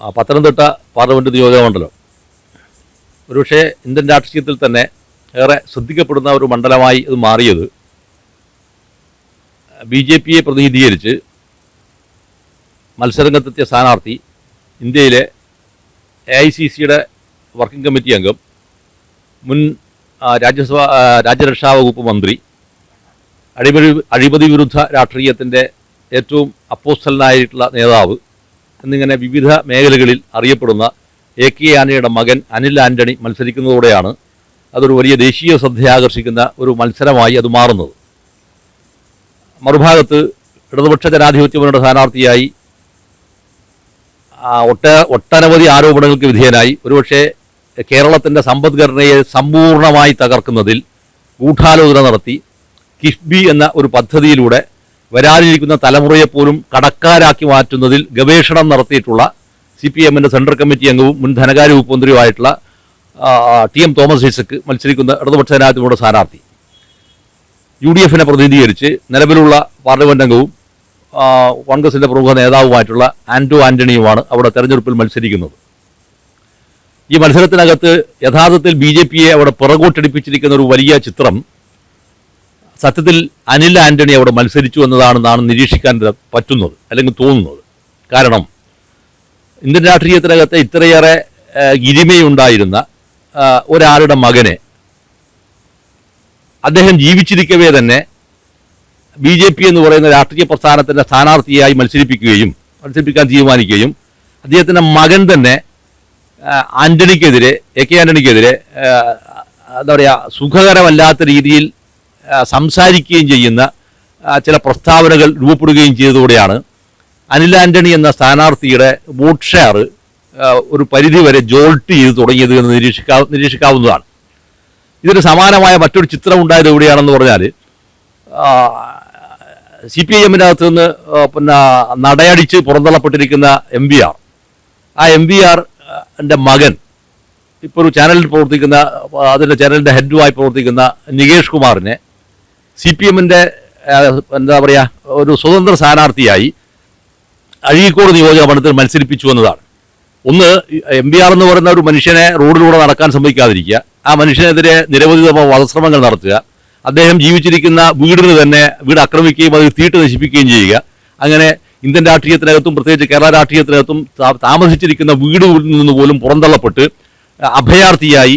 Pathanamthitta parliament നിയോജക മണ്ഡലം ഒരുപക്ഷെ ഇന്ത്യൻ രാഷ്ട്രീയത്തിൽ തന്നെ ഏറെ ശ്രദ്ധിക്കപ്പെടുന്ന ഒരു മണ്ഡലമായി ഇത് മാറിയത് ബി ജെ പിയെ പ്രതിനിധീകരിച്ച് മത്സരരംഗത്തെത്തിയ സ്ഥാനാർത്ഥി ഇന്ത്യയിലെ എ ഐ സി സിയുടെ വർക്കിംഗ് കമ്മിറ്റി അംഗം മുൻ രാജ്യസഭ രാജ്യരക്ഷാ വകുപ്പ് മന്ത്രി അഴിമതി അഴിമതി വിരുദ്ധ രാഷ്ട്രീയത്തിന്റെ ഏറ്റവും അപ്പോസ്റ്റലിനായിട്ടുള്ള നേതാവ് എന്നിങ്ങനെ വിവിധ മേഖലകളിൽ അറിയപ്പെടുന്ന എ കെ ആന്റണിയുടെ മകൻ അനിൽ ആന്റണി മത്സരിക്കുന്നതോടെയാണ് അതൊരു വലിയ ദേശീയ ശ്രദ്ധയാകർഷിക്കുന്ന ഒരു മത്സരമായി അത് മാറുന്നത്. മറുഭാഗത്ത് ഇടതുപക്ഷ ജനാധിപത്യ മുന്നണിയുടെ സ്ഥാനാർത്ഥിയായി ഒട്ട ഒട്ടനവധി ആരോപണങ്ങൾക്ക് വിധേയനായി ഒരുപക്ഷെ കേരളത്തിന്റെ സമ്പദ്ഘടനയെ സമ്പൂർണമായി തകർക്കുന്നതിൽ ഗൂഢാലോചന നടത്തി കിഫ്ബി എന്ന ഒരു പദ്ധതിയിലൂടെ വരാനിരിക്കുന്ന തലമുറയെപ്പോലും കടക്കാരാക്കി മാറ്റുന്നതിൽ ഗവേഷണം നടത്തിയിട്ടുള്ള സി പി എമ്മിന്റെ സെൻട്രൽ കമ്മിറ്റി അംഗവും മുൻ ധനകാര്യ വകുപ്പ് മന്ത്രിയുമായിട്ടുള്ള ടി എം തോമസ് ഐസക്ക് മത്സരിക്കുന്ന ഇടതുപക്ഷ ജനാധിപത്യ സ്ഥാനാർത്ഥി. യു ഡി എഫിനെ പ്രതിനിധീകരിച്ച് നിലവിലുള്ള പാർലമെന്റ് അംഗവും കോൺഗ്രസിന്റെ പ്രമുഖ നേതാവുമായിട്ടുള്ള ആന്റോ ആന്റണിയുമാണ് അവിടെ തെരഞ്ഞെടുപ്പിൽ മത്സരിക്കുന്നത്. ഈ മത്സരത്തിനകത്ത് യഥാർത്ഥത്തിൽ ബി ജെ പിയെ അവിടെ പിറകോട്ടടിപ്പിച്ചിരിക്കുന്ന ഒരു വലിയ ചിത്രം സത്യത്തിൽ അനിൽ ആന്റണി അവിടെ മത്സരിച്ചു എന്നതാണെന്നാണ് നിരീക്ഷിക്കാൻ പറ്റുന്നത് അല്ലെങ്കിൽ തോന്നുന്നത്. കാരണം ഇന്ത്യൻ രാഷ്ട്രീയത്തിനകത്ത് ഇത്രയേറെ ഗിരിമയുണ്ടായിരുന്ന ഒരാളുടെ മകനെ അദ്ദേഹം ജീവിച്ചിരിക്കവേ തന്നെ ബി ജെ പി എന്ന് പറയുന്ന രാഷ്ട്രീയ പ്രസ്ഥാനത്തിന്റെ സ്ഥാനാർത്ഥിയായി മത്സരിപ്പിക്കുകയും മത്സരിപ്പിക്കാൻ തീരുമാനിക്കുകയും അദ്ദേഹത്തിന്റെ മകൻ തന്നെ ആന്റണിക്കെതിരെ എ കെ ആന്റണിക്കെതിരെ എന്താ പറയുക സുഖകരമല്ലാത്ത രീതിയിൽ സംസാരിക്കുകയും ചെയ്യുന്ന ചില പ്രസ്താവനകൾ രൂപപ്പെടുകയും ചെയ്തതോടെയാണ് അനിൽ ആന്റണി എന്ന സ്ഥാനാർത്ഥിയുടെ വോട്ട് ഷെയർ ഒരു പരിധിവരെ ജോൾട്ട് ചെയ്ത് തുടങ്ങിയത് എന്ന് നിരീക്ഷിക്കാ നിരീക്ഷിക്കാവുന്നതാണ്. ഇതിന് സമാനമായ മറ്റൊരു ചിത്രം ഉണ്ടായത് എവിടെയാണെന്ന് പറഞ്ഞാൽ സി പി ഐ എമ്മിനകത്ത് നിന്ന് പിന്നെ നടയടിച്ച് പുറന്തള്ളപ്പെട്ടിരിക്കുന്ന എം വി ആർ. ആ എം വി ആർ എന്റെ മകൻ ഇപ്പോൾ ഒരു ചാനലിൽ പ്രവർത്തിക്കുന്ന അതിന്റെ ചാനലിന്റെ ഹെഡുമായി പ്രവർത്തിക്കുന്ന നികേഷ് കുമാറിനെ സി പി എമ്മിന്റെ എന്താ പറയുക ഒരു സ്വതന്ത്ര സ്ഥാനാർത്ഥിയായി അഴീക്കോട് നിയോജക മണ്ഡലത്തിൽ മത്സരിപ്പിച്ചു എന്നതാണ്. ഒന്ന് എം പി ആർ എന്ന് പറയുന്ന ഒരു മനുഷ്യനെ റോഡിലൂടെ നടക്കാൻ സമ്മതിക്കാതിരിക്കുക. ആ മനുഷ്യനെതിരെ നിരവധി വധശ്രമങ്ങൾ നടത്തുക. അദ്ദേഹം ജീവിച്ചിരിക്കുന്ന വീടിന് തന്നെ വീട് ആക്രമിക്കുകയും അത് തീട്ട് നശിപ്പിക്കുകയും ചെയ്യുക. അങ്ങനെ ഇന്ത്യൻ രാഷ്ട്രീയത്തിനകത്തും പ്രത്യേകിച്ച് കേരള രാഷ്ട്രീയത്തിനകത്തും താമസിച്ചിരിക്കുന്ന വീട് നിന്ന് പോലും പുറന്തള്ളപ്പെട്ട് അഭയാർത്ഥിയായി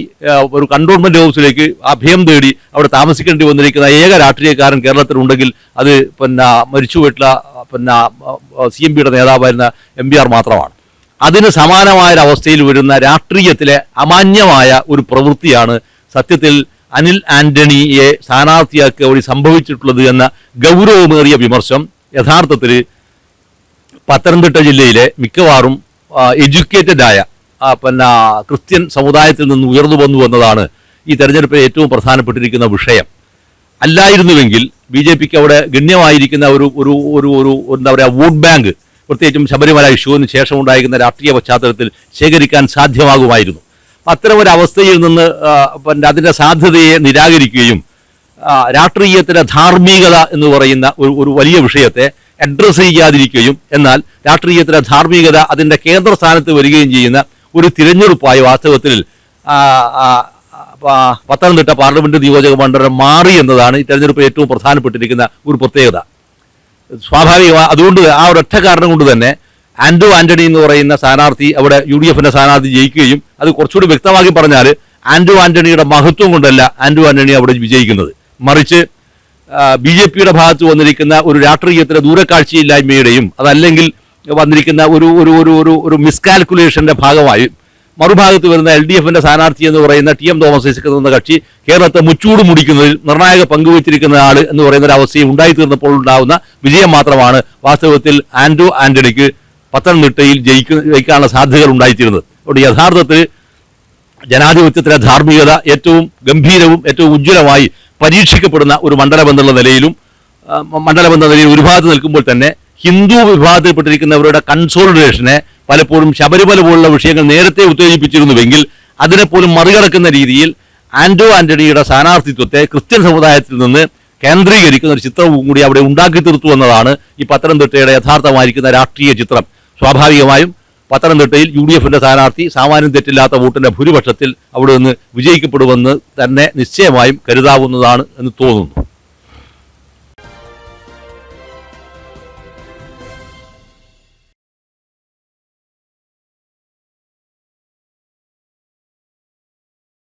ഒരു കണ്ടോൺമെന്റ് ഹൗസിലേക്ക് അഭയം തേടി അവിടെ താമസിക്കേണ്ടി വന്നിരിക്കുന്ന ഏക രാഷ്ട്രീയക്കാരൻ കേരളത്തിലുണ്ടെങ്കിൽ അത് പിന്നെ മരിച്ചുപോയിട്ടുള്ള പിന്നെ സി എം പിയുടെ നേതാവായിരുന്ന എം പി ആർ മാത്രമാണ്. അതിന് സമാനമായ ഒരു അവസ്ഥയിൽ വരുന്ന രാഷ്ട്രീയത്തിലെ അമാന്യമായ ഒരു പ്രവൃത്തിയാണ് സത്യത്തിൽ അനിൽ ആന്റണിയെ സ്ഥാനാർത്ഥിയാക്കുക വഴി സംഭവിച്ചിട്ടുള്ളത് എന്ന ഗൗരവമേറിയ വിമർശം യഥാർത്ഥത്തിൽ പത്തനംതിട്ട ജില്ലയിലെ മിക്കവാറും എഡ്യൂക്കേറ്റഡായ പിന്നെ ക്രിസ്ത്യൻ സമുദായത്തിൽ നിന്ന് ഉയർന്നു വന്നു എന്നതാണ് ഈ തെരഞ്ഞെടുപ്പിൽ ഏറ്റവും പ്രധാനപ്പെട്ടിരിക്കുന്ന വിഷയം. അല്ലായിരുന്നുവെങ്കിൽ ബി ജെ പിക്ക് അവിടെ ഗണ്യമായിരിക്കുന്ന ഒരു ഒരു ഒരു ഒരു എന്താ പറയുക വോട്ട് ബാങ്ക് പ്രത്യേകിച്ചും ശബരിമല ഇഷ്യൂവിന് ശേഷം ഉണ്ടായിരിക്കുന്ന രാഷ്ട്രീയ പശ്ചാത്തലത്തിൽ ശേഖരിക്കാൻ സാധ്യമാകുമായിരുന്നു. അത്തരം ഒരു അവസ്ഥയിൽ നിന്ന് പിന്നെ അതിന്റെ സാധ്യതയെ നിരാകരിക്കുകയും രാഷ്ട്രീയത്തിന്റെ ധാർമ്മികത എന്ന് പറയുന്ന ഒരു ഒരു വലിയ വിഷയത്തെ അഡ്രസ്സ് ചെയ്യാതിരിക്കുകയും എന്നാൽ രാഷ്ട്രീയത്തിലെ ധാർമ്മികത അതിന്റെ കേന്ദ്രസ്ഥാനത്ത് വരികയും ചെയ്യുന്ന ഒരു തിരഞ്ഞെടുപ്പായി വാസ്തവത്തിൽ പത്തനംതിട്ട പാർലമെന്റ് നിയോജക മണ്ഡലം മാറി എന്നതാണ് ഈ തെരഞ്ഞെടുപ്പ് ഏറ്റവും പ്രധാനപ്പെട്ടിരിക്കുന്ന ഒരു പ്രത്യേകത. സ്വാഭാവികമായി അതുകൊണ്ട് ആ ഒരൊറ്റ കാരണം കൊണ്ട് തന്നെ ആന്റോ ആന്റണി എന്ന് പറയുന്ന സ്ഥാനാർത്ഥി അവിടെ യു ഡി എഫിന്റെ സ്ഥാനാർത്ഥി ജയിക്കുകയും അത് കുറച്ചുകൂടി വ്യക്തമാക്കി പറഞ്ഞാൽ ആൻഡോ ആന്റണിയുടെ മഹത്വം കൊണ്ടല്ല ആൻഡോ ആന്റണി അവിടെ വിജയിക്കുന്നത്. മറിച്ച് ബി ജെ പിയുടെ ഭാഗത്ത് വന്നിരിക്കുന്ന ഒരു രാഷ്ട്രീയത്തിലെ ദൂരക്കാഴ്ചയില്ലായ്മയുടെയും അതല്ലെങ്കിൽ വന്നിരിക്കുന്ന ഒരു ഒരു ഒരു ഒരു ഒരു മിസ്കാൽക്കുലേഷന്റെ ഭാഗമായും. മറുഭാഗത്ത് വരുന്ന എൽ ഡി എഫിന്റെ സ്ഥാനാർത്ഥി എന്ന് പറയുന്ന ടി എം തോമസ് ഐസക് എന്ന കക്ഷി കേരളത്തെ മുച്ചൂട് മുടിക്കുന്നതിൽ നിർണായക പങ്കുവച്ചിരിക്കുന്ന ആൾ എന്ന് പറയുന്ന ഒരു അവസ്ഥയും ഉണ്ടായിത്തീർന്നപ്പോൾ ഉണ്ടാകുന്ന വിജയം മാത്രമാണ് വാസ്തവത്തിൽ ആൻഡോ ആന്റണിക്ക് പത്തനംതിട്ടയിൽ ജയിക്കുന്ന ജയിക്കാനുള്ള സാധ്യതകൾ ഉണ്ടായിത്തീരുന്നത്. അതുകൊണ്ട് യഥാർത്ഥത്തിൽ ജനാധിപത്യത്തിലെ ധാർമ്മികത ഏറ്റവും ഗംഭീരവും ഏറ്റവും ഉജ്ജ്വലമായി പരീക്ഷിക്കപ്പെടുന്ന ഒരു മണ്ഡലമെന്നുള്ള നിലയിലും മണ്ഡലമെന്ന നിലയിൽ ഒരു ഭാഗത്ത് നിൽക്കുമ്പോൾ തന്നെ ഹിന്ദു വിഭാഗത്തിൽപ്പെട്ടിരിക്കുന്നവരുടെ കൺസോളിഡേഷനെ പലപ്പോഴും ശബരിമല പോലുള്ള വിഷയങ്ങൾ നേരത്തെ ഉത്തേജിപ്പിച്ചിരുന്നുവെങ്കിൽ അതിനെപ്പോലും മറികടക്കുന്ന രീതിയിൽ ആന്റോ ആന്റണിയുടെ സ്ഥാനാർത്ഥിത്വത്തെ ക്രിസ്ത്യൻ സമുദായത്തിൽ നിന്ന് കേന്ദ്രീകരിക്കുന്ന ഒരു ചിത്രവും കൂടി അവിടെ ഉണ്ടാക്കി തീർത്തു എന്നതാണ് ഈ പത്തനംതിട്ടയുടെ യഥാർത്ഥമായിരിക്കുന്ന രാഷ്ട്രീയ ചിത്രം. സ്വാഭാവികമായും പത്തനംതിട്ടയിൽ യു ഡി എഫിന്റെ സ്ഥാനാർത്ഥി സാമാന്യം തെറ്റില്ലാത്ത വോട്ടിന്റെ ഭൂരിപക്ഷത്തിൽ അവിടെ നിന്ന് വിജയിക്കപ്പെടുമെന്ന് തന്നെ നിശ്ചയമായും കരുതാവുന്നതാണ് എന്ന് തോന്നുന്നു.